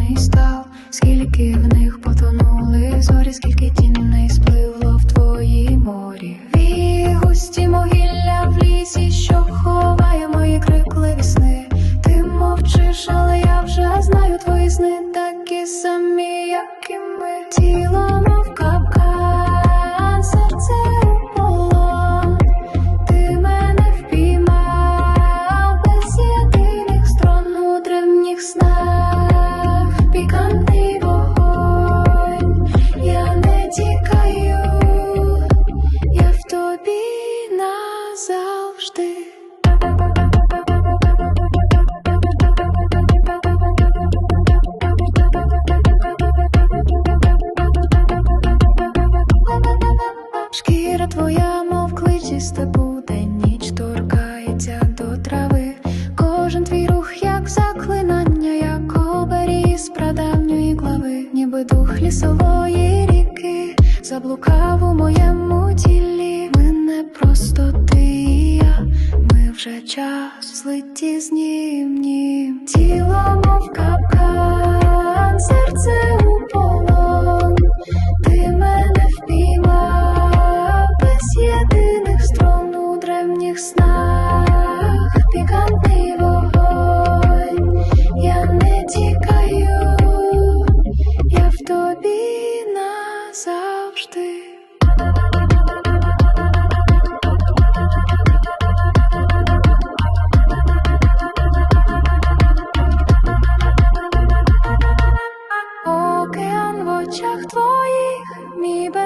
темний став, скільки в них потонули зорі, скільки тіней спливло в твої морі. Ві густі могилля в лісі, що ховає мої крикливі сни. Ти мовчиш, але я вже знаю твої сни, такі самі, як і тобі назавжди. Шкіра твоя, мов клич із степу, день ніч торкається до трави. Кожен твій рух, як заклинання, як оберіг з прадавньої глави, ніби дух лісової ріки, заблукав у моєму час злиті з ним, нім. Тіло, мов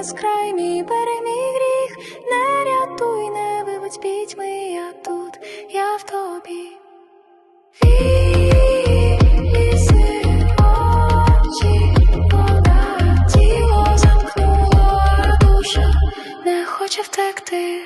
безкрай, мій переміг гріх, не рятуй, не виводь пітьми, я тут, я в тобі. Не хоче втекти.